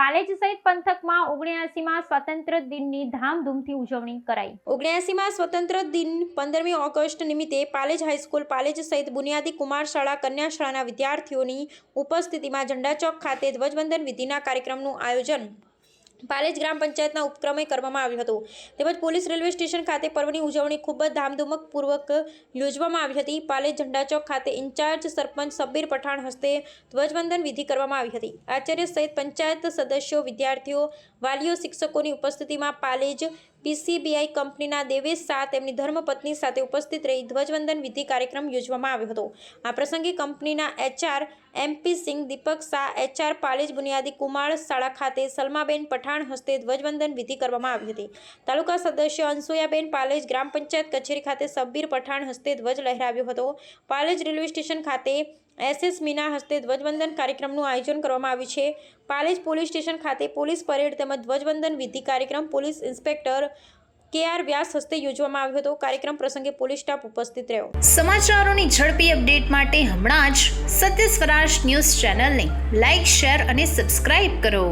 પાલેજ સહિત પંથકમાં ઓગણ્યાસીમાં સ્વતંત્ર દિનની ધામધૂમથી ઉજવણી કરાઈ. ઓગણ્યાસીમાં સ્વતંત્ર દિન પંદરમી ઓગસ્ટ નિમિત્તે પાલેજ હાઈસ્કૂલ, પાલેજ સહિત બુનિયાદી કુમાર શાળા કન્યા શાળાના વિદ્યાર્થીઓની ઉપસ્થિતિમાં ઝંડા ચોક ખાતે ધ્વજવંદન વિધિના કાર્યક્રમનું આયોજન પાલેજ ગ્રામ પંચાયતના ઉપક્રમે કરવામાં આવ્યું હતું. તેમજ પોલીસ રેલવે સ્ટેશન ખાતે પર્વની ઉજવણી ખૂબ જ ધામધૂમકપૂર્વક યોજવામાં આવી હતી. પાલેજ ઝંડાચોક ખાતે ઇન્ચાર્જ સરપંચ સબ્બીર પઠાણ હસ્તે ધ્વજવંદન વિધિ કરવામાં આવી હતી. આચાર્ય સહિત પંચાયત સદસ્યો, વિદ્યાર્થીઓ, વાલીઓ, શિક્ષકોની ઉપસ્થિતિમાં પાલેજ પીસીબીઆઈ કંપનીના દેવેશ શાહ તેમની ધર્મપત્ની સાથે ઉપસ્થિત રહી ધ્વજવંદન વિધિ કાર્યક્રમ યોજવામાં આવ્યો હતો. આ પ્રસંગે કંપનીના HR MP Singh Deepak Shah, HR Palej બુનિયાદી કુમાર શાળા ખાતે સલમાબેન પઠાણ હસ્તે ધ્વજવંદન વિધિ કરવામાં આવી હતી. તાલુકા સદસ્ય અનસુયાબેન પાલેજ ગ્રામ પંચાયત કચેરી ખાતે સબ્બીર પઠાણ હસ્તે ધ્વજ લહેરાવ્યો હતો. પાલેજ રેલવે સ્ટેશન ખાતે એસએસ મીના હસ્તે ધ્વજવંદન કાર્યક્રમનું આયોજન કરવામાં આવ્યું છે. પાલેજ પોલીસ સ્ટેશન ખાતે પોલીસ પરેડ તેમજ ધ્વજવંદન વિધિ કાર્યક્રમ police inspector K R Vyas હસ્તે યોજવામાં આવ્યો હતો. કાર્યક્રમ પ્રસંગે પોલીસ સ્ટાફ ઉપસ્થિત રહ્યો. સમાચારોની ઝડપી અપડેટ માટે હમણાં જ સત્ય સ્વરાજ ન્યૂઝ ચેનલને લાઇક શેર અને સબસ્ક્રાઇબ કરો.